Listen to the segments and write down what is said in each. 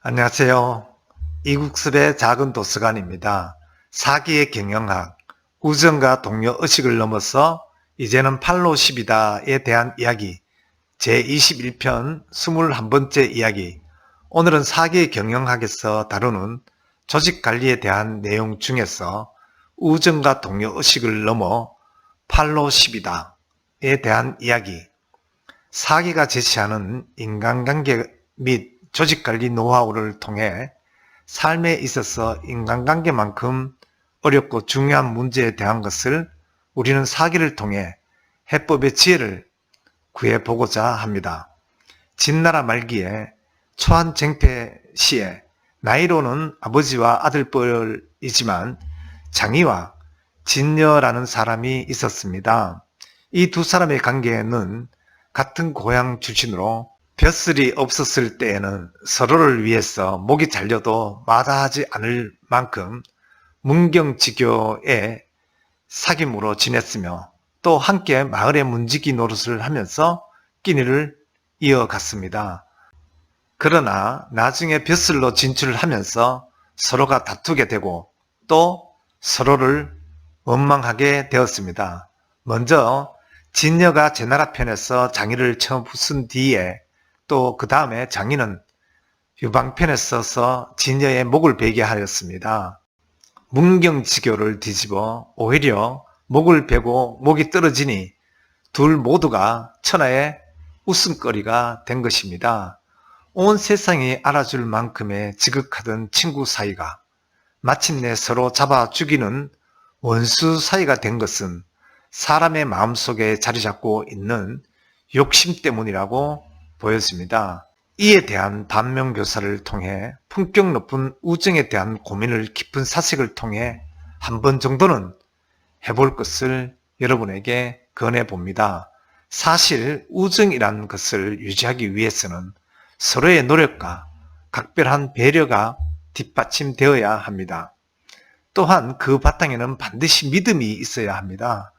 안녕하세요. 이국섭의 작은 도서관입니다. 사기의 경영학, 우정과 동료 의식을 넘어서 이제는 팔로 10이다에 대한 이야기, 제21편 21번째 이야기. 오늘은 사기의 경영학에서 다루는 조직 관리에 대한 내용 중에서 우정과 동료 의식을 넘어 팔로 10이다에 대한 이야기. 사기가 제시하는 인간관계 및 조직관리 노하우를 통해 삶에 있어서 인간관계만큼 어렵고 중요한 문제에 대한 것을 우리는 사기를 통해 해법의 지혜를 구해보고자 합니다. 진나라 말기에 초한 쟁패 시에 나이로는 아버지와 아들뻘이지만 장이와 진여라는 사람이 있었습니다. 이 두 사람의 관계는 같은 고향 출신으로 벼슬이 없었을 때에는 서로를 위해서 목이 잘려도 마다하지 않을 만큼 문경지교의 사귐으로 지냈으며 또 함께 마을의 문지기 노릇을 하면서 끼니를 이어갔습니다. 그러나 나중에 벼슬로 진출하면서 서로가 다투게 되고 또 서로를 원망하게 되었습니다. 먼저 진여가 제나라 편에서 장의를 처음 부순 뒤에 또 그 다음에 장인은 유방편에 써서 진여의 목을 베게 하였습니다. 문경지교를 뒤집어 오히려 목을 베고 목이 떨어지니 둘 모두가 천하의 웃음거리가 된 것입니다. 온 세상이 알아줄 만큼의 지극하던 친구 사이가 마침내 서로 잡아 죽이는 원수 사이가 된 것은 사람의 마음속에 자리 잡고 있는 욕심 때문이라고 보였습니다. 이에 대한 반면 교사를 통해 품격 높은 우정에 대한 고민을 깊은 사색을 통해 한 번 정도는 해볼 것을 여러분에게 권해 봅니다. 사실 우정이라는 것을 유지하기 위해서는 서로의 노력과 각별한 배려가 뒷받침되어야 합니다. 또한 그 바탕에는 반드시 믿음이 있어야 합니다.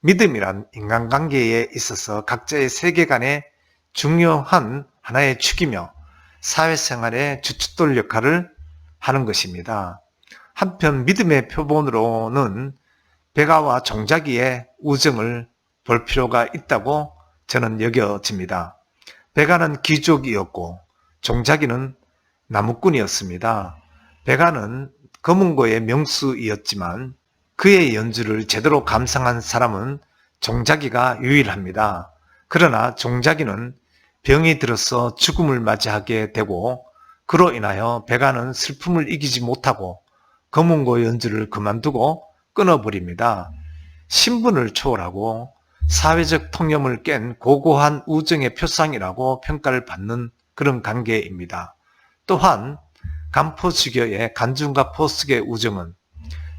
믿음이란 인간관계에 있어서 각자의 세계관에 중요한 하나의 축이며 사회생활의 주춧돌 역할을 하는 것입니다. 한편 믿음의 표본으로는 백아와 종자기의 우정을 볼 필요가 있다고 저는 여겨집니다. 백아는 귀족이었고 종자기는 나무꾼이었습니다. 백아는 검은고의 명수이었지만 그의 연주를 제대로 감상한 사람은 종자기가 유일합니다. 그러나 종자기는 병이 들어서 죽음을 맞이하게 되고 그로 인하여 백아는 슬픔을 이기지 못하고 검은고 연주를 그만두고 끊어버립니다. 신분을 초월하고 사회적 통념을 깬 고고한 우정의 표상이라고 평가를 받는 그런 관계입니다. 또한 간포지교의 간중과 포스의 우정은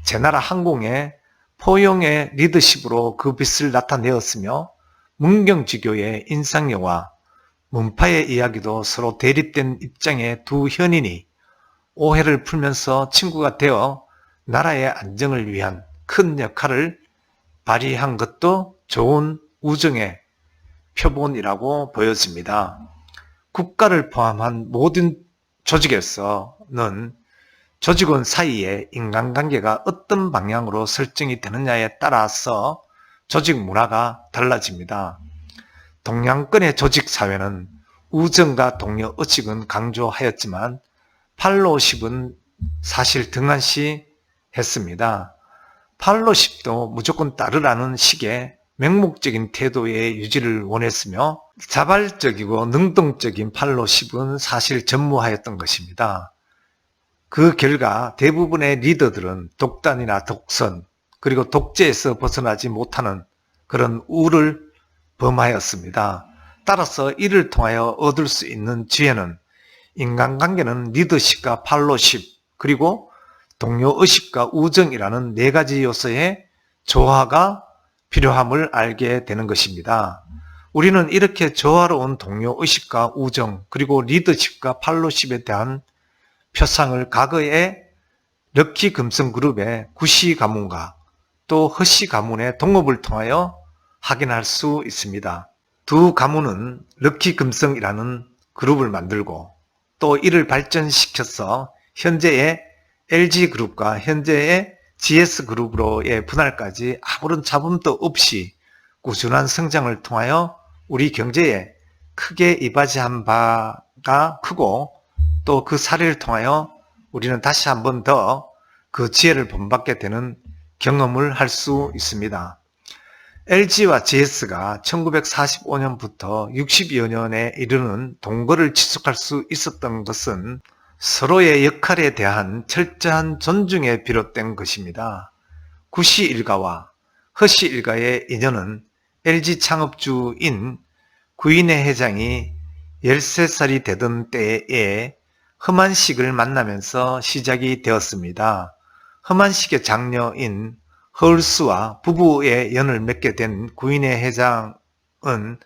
제나라 항공의 포용의 리더십으로 그 빛을 나타내었으며 문경지교의 인상여와 문파의 이야기도 서로 대립된 입장의 두 현인이 오해를 풀면서 친구가 되어 나라의 안정을 위한 큰 역할을 발휘한 것도 좋은 우정의 표본이라고 보여집니다. 국가를 포함한 모든 조직에서는 조직원 사이의 인간관계가 어떤 방향으로 설정이 되느냐에 따라서 조직 문화가 달라집니다. 동양권의 조직 사회는 우정과 동료 의식은 강조하였지만 팔로십은 사실 등한시 했습니다. 팔로십도 무조건 따르라는 식의 맹목적인 태도의 유지를 원했으며 자발적이고 능동적인 팔로십은 사실 전무하였던 것입니다. 그 결과 대부분의 리더들은 독단이나 독선 그리고 독재에서 벗어나지 못하는 그런 우를 범하였습니다. 따라서 이를 통하여 얻을 수 있는 지혜는 인간관계는 리더십과 팔로십 그리고 동료의식과 우정이라는 네 가지 요소의 조화가 필요함을 알게 되는 것입니다. 우리는 이렇게 조화로운 동료의식과 우정 그리고 리더십과 팔로십에 대한 표상을 과거에 럭키 금성그룹의 구시 가문과 또 허시 가문의 동업을 통하여 확인할 수 있습니다. 두 가문은 럭키 금성이라는 그룹을 만들고 또 이를 발전시켜서 현재의 LG그룹과 현재의 GS그룹으로의 분할까지 아무런 잡음도 없이 꾸준한 성장을 통하여 우리 경제에 크게 이바지한 바가 크고 또 그 사례를 통하여 우리는 다시 한번 더 그 지혜를 본받게 되는 경험을 할 수 있습니다. LG와 GS가 1945년부터 60여 년에 이르는 동거를 지속할 수 있었던 것은 서로의 역할에 대한 철저한 존중에 비롯된 것입니다. 구시 일가와 허시 일가의 인연은 LG 창업주인 구인의 회장이 13살이 되던 때에 험한식을 만나면서 시작이 되었습니다. 험한식의 장녀인 허울수와 부부의 연을 맺게 된 구인의 회장은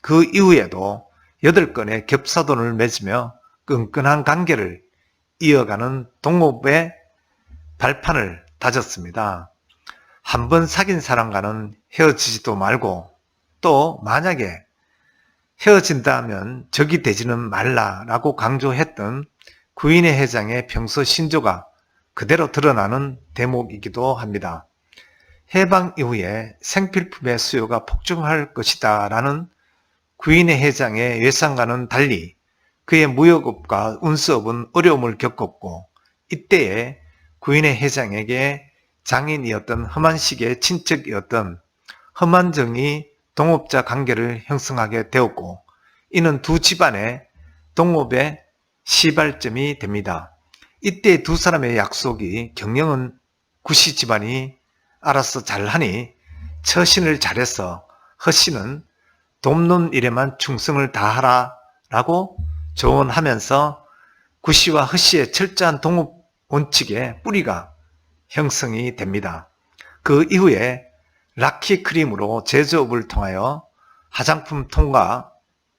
그 이후에도 8건의 겹사돈을 맺으며 끈끈한 관계를 이어가는 동업의 발판을 다졌습니다. 한 번 사귄 사람과는 헤어지지도 말고 또 만약에 헤어진다면 적이 되지는 말라라고 강조했던 구인의 회장의 평소 신조가 그대로 드러나는 대목이기도 합니다. 해방 이후에 생필품의 수요가 폭증할 것이다 라는 구인의 회장의 예상과는 달리 그의 무역업과 운수업은 어려움을 겪었고 이때에 구인의 회장에게 장인이었던 험한식의 친척이었던 험한정이 동업자 관계를 형성하게 되었고 이는 두 집안의 동업의 시발점이 됩니다. 이때 두 사람의 약속이 경영은 구시 집안이 알아서 잘하니 처신을 잘해서 허씨는 돕는 일에만 충성을 다하라 라고 조언하면서 구씨와 허씨의 철저한 동업 원칙의 뿌리가 형성이 됩니다. 그 이후에 라키 크림으로 제조업을 통하여 화장품 통과,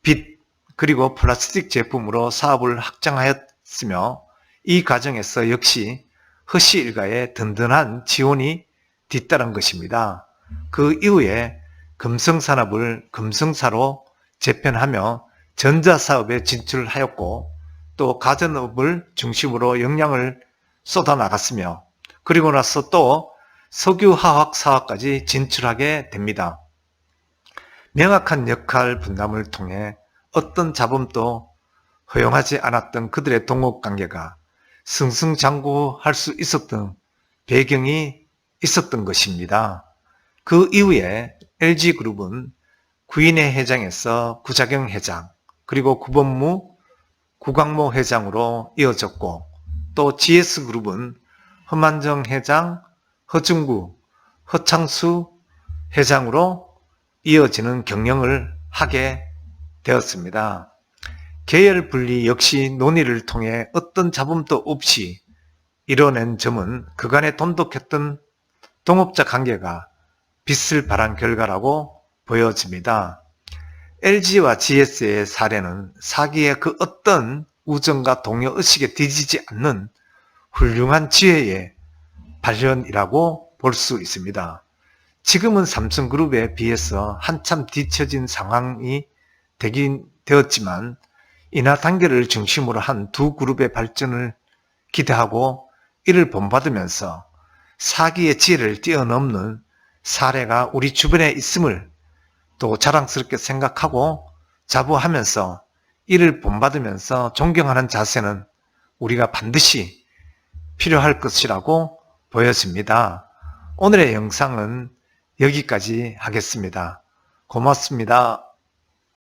빛, 그리고 플라스틱 제품으로 사업을 확장하였으며 이 과정에서 역시 허씨 일가의 든든한 지원이 뒤따른 것입니다. 그 이후에 금성산업을 금성사로 재편하며 전자사업에 진출하였고 또 가전업을 중심으로 역량을 쏟아나갔으며 그리고 나서 또 석유화학 사업까지 진출하게 됩니다. 명확한 역할 분담을 통해 어떤 자본도 허용하지 않았던 그들의 동업관계가 승승장구할 수 있었던 배경이 있었던 것입니다. 그 이후에 LG그룹은 구인의 회장에서 구자경 회장, 그리고 구본무, 구광모 회장으로 이어졌고 또 GS그룹은 허만정 회장, 허중구, 허창수 회장으로 이어지는 경영을 하게 되었습니다. 계열 분리 역시 논의를 통해 어떤 잡음도 없이 이뤄낸 점은 그간의 돈독했던 동업자 관계가 빛을 발한 결과라고 보여집니다. LG와 GS의 사례는 사기의 그 어떤 우정과 동요 의식에 뒤지지 않는 훌륭한 지혜의 발현이라고 볼 수 있습니다. 지금은 삼성그룹에 비해서 한참 뒤처진 상황이 되긴 되었지만 인하 단계를 중심으로 한 두 그룹의 발전을 기대하고 이를 본받으면서 사기의 지혜를 뛰어넘는 사례가 우리 주변에 있음을 또 자랑스럽게 생각하고 자부하면서 이를 본받으면서 존경하는 자세는 우리가 반드시 필요할 것이라고 보여집니다. 오늘의 영상은 여기까지 하겠습니다. 고맙습니다.